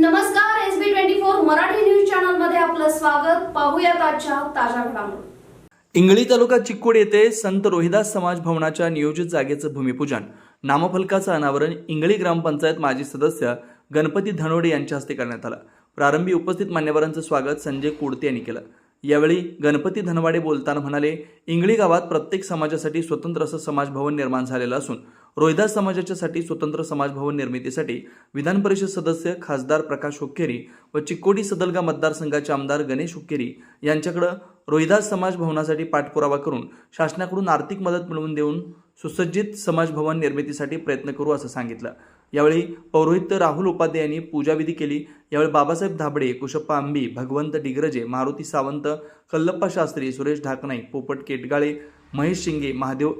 नमस्कार S B twenty four Marathi news चॅनलमध्ये आपलं स्वागत. पाहूयात आजच्या ताज्या घडामोडी. इंगळी तालुका चिक्कोड येथे संत रोहिदास समाज भवनाच्या नियोजित जागेचं भूमिपूजन. नामफलकाचं अनावरण इंगळी ग्रामपंचायत माजी सदस्य गणपती धनोडे यांच्या हस्ते करण्यात आलं. प्रारंभी उपस्थित मान्यवरांचं स्वागत संजय कुडते यांनी केलं. यावेळी गणपती धनवाडे बोलताना म्हणाले इंगळी गावात प्रत्येक समाजासाठी स्वतंत्र असं समाजभवन निर्माण झालेलं असून रोहिदास समाजाच्यासाठी स्वतंत्र समाजभवन निर्मितीसाठी विधान परिषद सदस्य खासदार प्रकाश हुक्केरी व चिकोडी सदलगा मतदारसंघाचे आमदार गणेश हुक्केरी यांच्याकडं रोहिदास समाज भवनासाठी पाठपुरावा करून शासनाकडून आर्थिक मदत मिळवून देऊन सुसज्जित समाजभवन निर्मितीसाठी प्रयत्न करू असं सांगितलं. यावेळी पौरोहित्य राहुल उपाध्ये यांनी पूजाविधी केली. यावेळी बाबासाहेब धाबडे कुशप्पा आंबी भगवंत डिग्रजे मारुती सावंत कल्लप्पा शास्त्री सुरेश ढाकणे पोपट केटगाळे महेश शिंगे महादेव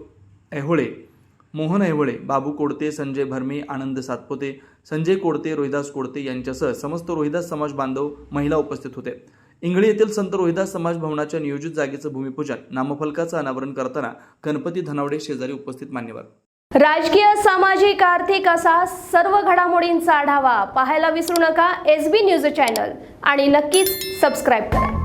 ऐहोळे मोहन ऐहोळे बाबू कोडते संजय भरमे आनंद सातपोते संजय कोडते रोहिदास कोडते यांच्यासह समस्त रोहिदास समाज बांधव महिला उपस्थित होते. इंगळी येथील संत रोहिदास समाज भवनाच्या नियोजित जागेचं भूमिपूजन नामफलकाचं अनावरण करताना गणपती धनावडे शेजारी उपस्थित मान्यवर. राजकीय सामाजिक आर्थिक असा सर्व घडामोडींचा आढावा पाहायला विसरू नका एस बी न्यूज चॅनल आणि नक्कीच सबस्क्राईब करा.